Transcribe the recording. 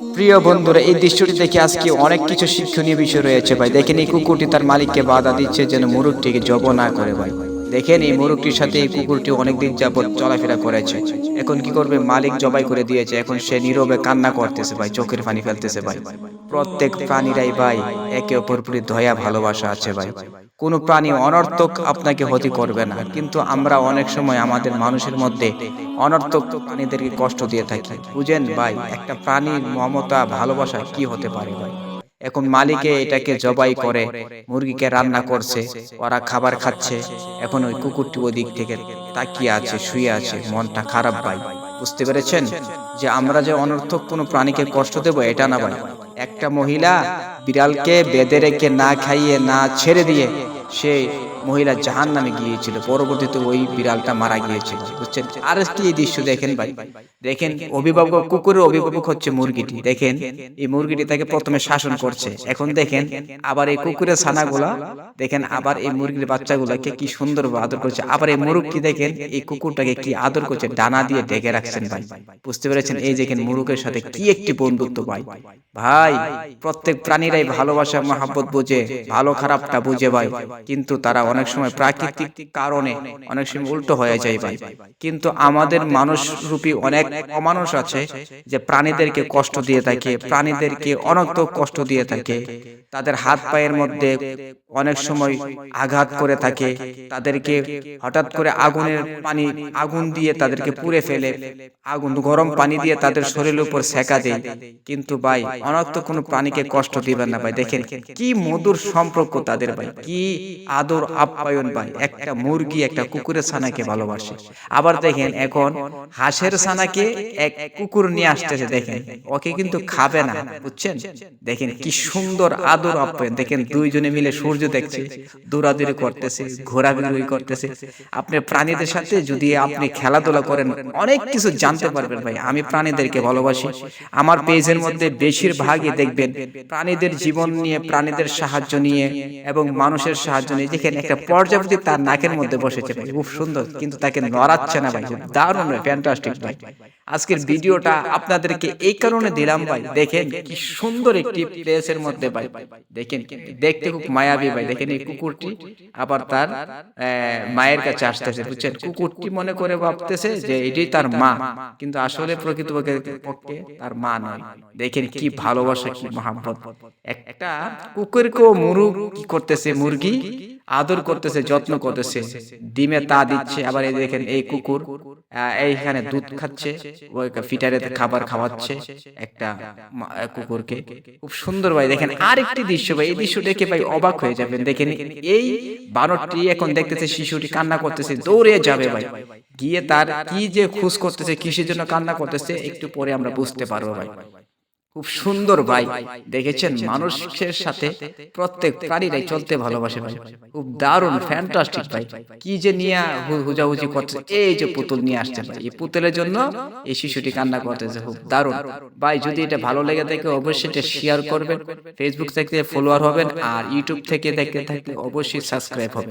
প্রিয় বন্ধুরা, এই দৃশ্যটি দেখে আজকে অনেক কিছু শিক্ষণীয় বিষয় রয়েছে ভাই। দেখেন এই কুকুরটি তার মালিককে বাধা দিচ্ছে যেন মুরুখটিকে জব না করে ভাই। দেখেন এই মুরুখটির সাথে এই কুকুরটি অনেকদিন যাবত চলাফেরা করেছে। এখন কি করবে? মালিক জবাই করে দিয়েছে, এখন সে নীরবে কান্না করতেছে ভাই, চোখের পানি ফেলতেছে ভাই। প্রত্যেক প্রাণীরাই ভাই, একে অপর প্রতি দয়া, ভালোবাসা আছে ভাই। কোনো প্রাণী অনর্থক আপনাকে ক্ষতি করবে না, কিন্তু আমরা অনেক সময় আমাদের মানুষের মধ্যে অনর্থক প্রাণীদেরকে কষ্ট দিয়ে থাকি। বুঝেন ভাই, একটা প্রাণীর মমতা, ভালোবাসা কি হতে পারে ভাই? এখন মালিকে এটাকে জবাই করে মুরগিকে রান্না করছে ওরা খাবার খাচ্ছে এখন ওই কুকুরটি ওদিক থেকে তাকিয়ে আছে শুয়ে আছে মনটা খারাপ ভাই। বুঝতে পেরেছেন? যে আমরা যে অনর্থক কোনো প্রাণীকে কষ্ট দেব এটা না ভাই। একটা মহিলা বিড়ালকে বেঁধে রেখে না খাইয়ে না ছেড়ে দিয়ে সে মহিলা জাহান নামে গিয়েছিল। পরবর্তীতে ওই বিড়ালটা মারা গিয়েছিল বুঝছেন? আর কি এই দৃশ্য দেখেন ভাই। দেখেন, অভিভাবক, কুকুরের অভিভাবক হচ্ছে মুরগিটি। দেখেন, এই মুরগিটি তাকে প্রথমে শাসন করছে। এখন দেখেন, আবার এই কুকুরের ছানাগুলা, দেখেন, আবার এই মুরগির বাচ্চাগুলাকে কি সুন্দর আদর করছে। আবার এই মুরগটি, দেখেন, এই কুকুরটাকে কি আদর করছে, ডানা দিয়ে ডেকে রাখছেন ভাই। বুঝতে পেরেছেন? এই দেখেন মুরুকের সাথে কি একটি বন্ধুত্ব ভাই। ভাই, প্রত্যেক প্রাণীরাই ভালোবাসা, মহাব্বত বুঝে, ভালো খারাপটা বুঝে ভাই। কিন্তু তারা অনেক সময় প্রাকৃতিক কারণে অনেক সময় উল্টো হয়ে যায় ভাই। কিন্তু আমাদের মানুষ রূপী অনেক অমানুষ আছে যে প্রাণীদেরকে কষ্ট দিয়ে থাকে, প্রাণীদেরকে অনর্থক কষ্ট দিয়ে থাকে। তাদের হাত পায়ের মধ্যে অনেক সময় আঘাত করে থাকে। তাদেরকে হঠাৎ করে আগুনের পানি, আগুন দিয়ে তাদেরকে পুড়ে ফেলে। আগুন, গরম পানি দিয়ে তাদের শরীরের উপর সেকা দেয়। কিন্তু ভাই অনর্থ কোনো প্রাণীকে কষ্ট দিবেন না ভাই। দেখেন, কি মধুর সম্পর্ক তাদের ভাই। কি আদর আপ্যায়ন ভাই একটা মুরগি একটা কুকুরের ছানাকে ভালোবাসে। আবার দেখেন এখন হাঁসের ছানাকে এক কুকুর নিয়ে আসতেছে দেখেন। ওকে কিন্তু খাবে না বুঝছেন? দেখেন কি সুন্দর আদর আপ্যায়ন। দেখেন দুইজনে মিলে সূর্য দেখছে দৌড়াদৌড়ি করতেছে ঘোরাঘুরি করতেছে। আপনি প্রাণীদের সাথে যদি আপনি খেলাধুলা করেন অনেক কিছু জানতে পারবেন ভাই। আমি প্রাণীদেরকে ভালোবাসি আমার পেজের মধ্যে বেশিরভাগই দেখবেন প্রাণীদের জীবন নিয়ে প্রাণীদের সাহায্য নিয়ে এবং মানুষের সাহায্য নিয়ে যেখানে একটা প্রজাপতি তার নাকের মধ্যে বসেছে ভাই। খুব সুন্দর। কিন্তু তাকে নড়াচ্ছে না ভাই। দারুণ ভাই ফ্যান্টাস্টিক ভাই। আজকের ভিডিওটা আপনাদেরকে এই কারণে দিলাম ভাই। দেখেন কি সুন্দর একটি প্লেসের মধ্যে ভাই। দেখেন, দেখতে খুব মায়াবী ভাই। দেখেন এই কুকুরটি আবার তার মায়ের কাছে আসতেছে, বুঝছেন? কুকুরটি মনে করে ভাবতেছে যে এটি তার মা। কিন্তু আসলে প্রকৃতপক্ষে পক্ষে তার মা নয়। দেখেন কি ভালোবাসা, কি মহাব্বত। একটা কুকুরকেও মুরু কি করতেছে মুরগি? আদর করতেছে যত্ন করতেছে। ডিমে তা দিচ্ছে আবার এই দেখেন এই কুকুর এইখানে দুধ খাচ্ছে ওই ফিটারে খাবার খাওয়াচ্ছে একটা কুকুরকে। খুব সুন্দর ভাই দেখেন আরেকটি দৃশ্য ভাই এই দৃশ্য দেখে ভাই অবাক হয়ে যাবেন। দেখেন এই বানরটি এখন দেখতেছে শিশুটি কান্না করতেছে দৌড়ে যাবে ভাই। গিয়ে তার কি যে খুশ করতেছে কিসের জন্য কান্না করতেছে একটু পরে আমরা বুঝতে পারব ভাই। খুব সুন্দর ভাই। দেখেছেন মানুষের সাথে প্রত্যেক প্রাণীরাই চলতে ভালোবাসে ভাই। খুব দারুণ ফ্যান্টাস্টিক ভাই। কি যে নিয়ে হুজাহুজি করছে এই যে পুতুল নিয়ে আসছে ভাই। এই পুতুলের জন্য এই শিশুটি কান্না করতেছে খুব দারুণ। ভাই যদি এটা ভালো লেগে থাকে অবশ্যই এটা শেয়ার করবেন। ফেসবুক থেকে ফলোয়ার হবেন আর ইউটিউব থেকে দেখতে থাকলে অবশ্যই সাবস্ক্রাইব হবে